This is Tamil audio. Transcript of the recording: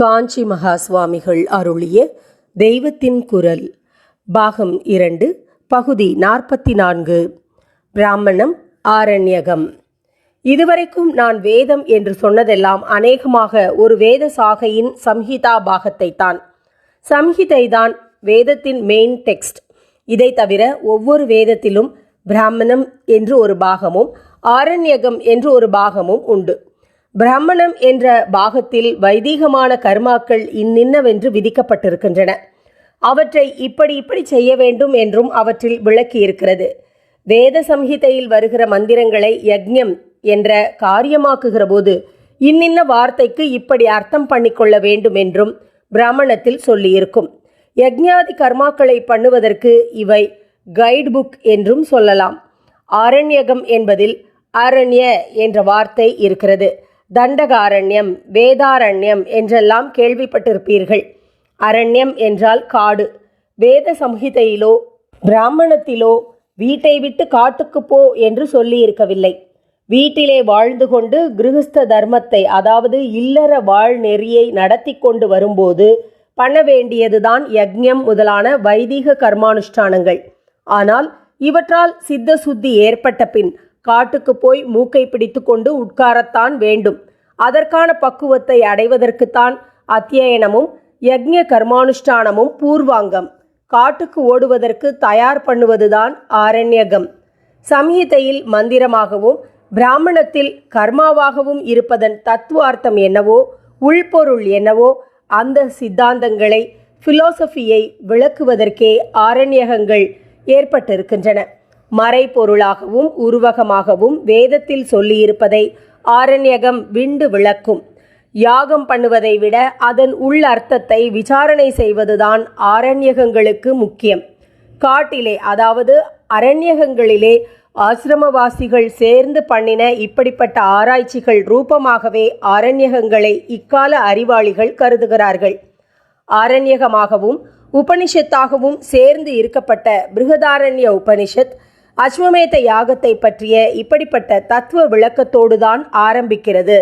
காஞ்சி மகா சுவாமிகள் அருளிய தெய்வத்தின் குரல். பாகம் இரண்டு பகுதி நாற்பத்தி நான்கு பிராமணம் ஆரண்யகம். இதுவரைக்கும் நான் வேதம் என்று சொன்னதெல்லாம் அநேகமாக ஒரு வேத சாகையின் சம்ஹிதா பாகத்தை தான் சம்ஹிதை தான் வேதத்தின் மெயின் டெக்ஸ்ட் இதை தவிர ஒவ்வொரு வேதத்திலும் பிராமணம் என்று ஒரு பாகமும் ஆரண்யகம் என்று ஒரு பாகமும் உண்டு. பிரம்மணம் என்ற பாகத்தில் வைதீகமான கர்மாக்கள் இன்னின்னவென்று விதிக்கப்பட்டிருக்கின்றன. அவற்றை இப்படி இப்படி செய்ய வேண்டும் என்றும் அவற்றில் விளக்கியிருக்கிறது. வேத சம்ஹிதையில் வருகிற மந்திரங்களை யக்ஞம் என்ற காரியமாக்குகிற போது இன்னின்ன வார்த்தைக்கு இப்படி அர்த்தம் பண்ணிக்கொள்ள வேண்டும் என்றும் பிராமணத்தில் சொல்லியிருக்கும். யக்ஞாதி கர்மாக்களை பண்ணுவதற்கு இவை கைட் புக் என்றும் சொல்லலாம். ஆரண்யகம் என்பதில் அரண்ய என்ற வார்த்தை இருக்கிறது. தண்டகாரண்யம் வேதாரண்யம் என்றெல்லாம் கேள்விப்பட்டிருப்பீர்கள். அரண்யம் என்றால் காடு. வேத சம்ஹிதையிலோ பிராமணத்திலோ வீட்டை விட்டு காட்டுக்கு போ என்று சொல்லியிருக்கவில்லை. வீட்டிலே வாழ்ந்து கொண்டு கிருஹஸ்த தர்மத்தை அதாவது இல்லற வாழ் நெறியை நடத்தி கொண்டு வரும்போது பண்ண வேண்டியதுதான் யக்ஞம் முதலான வைதிக கர்மானுஷ்டானங்கள். ஆனால் இவற்றால் சித்த சுத்தி ஏற்பட்ட பின் காட்டுக்கு போய் மூக்கை பிடித்து கொண்டு உட்காரத்தான் வேண்டும். அதற்கான பக்குவத்தை அடைவதற்குத்தான் அத்தியனமும் யக்ஞ கர்மானுஷ்டானமும் பூர்வாங்கம். காட்டுக்கு ஓடுவதற்கு தயார் பண்ணுவதுதான் ஆரண்யகம். சம்ஹிதையில் மந்திரமாகவும் பிராமணத்தில் கர்மாவாகவும் இருப்பதன் தத்துவார்த்தம் என்னவோ உள்பொருள் என்னவோ அந்த சித்தாந்தங்களை ஃபிலோசஃபியை விளக்குவதற்கே ஆரண்யகங்கள் ஏற்பட்டிருக்கின்றன. மறைபொருளாகவும் உருவகமாகவும் வேதத்தில் சொல்லியிருப்பதை ஆரண்யகம் விண்டு விளக்கும். யாகம் பண்ணுவதை விட அதன் உள் அர்த்தத்தை விசாரணை செய்வதுதான் ஆரண்யகங்களுக்கு முக்கியம். காட்டிலே அதாவது அரண்யகங்களிலே ஆசிரமவாசிகள் சேர்ந்து பண்ணின இப்படிப்பட்ட ஆராய்ச்சிகள் ரூபமாகவே ஆரண்யகங்களை இக்கால அறிவாளிகள் கருதுகிறார்கள். ஆரண்யகமாகவும் உபனிஷத்தாகவும் சேர்ந்து இருக்கப்பட்ட பிருகதாரண்ய உபனிஷத் அஸ்வமேத யாகத்தை பற்றிய இப்படிப்பட்ட தத்துவ விளக்கத்தோடுதான் ஆரம்பிக்கிறது.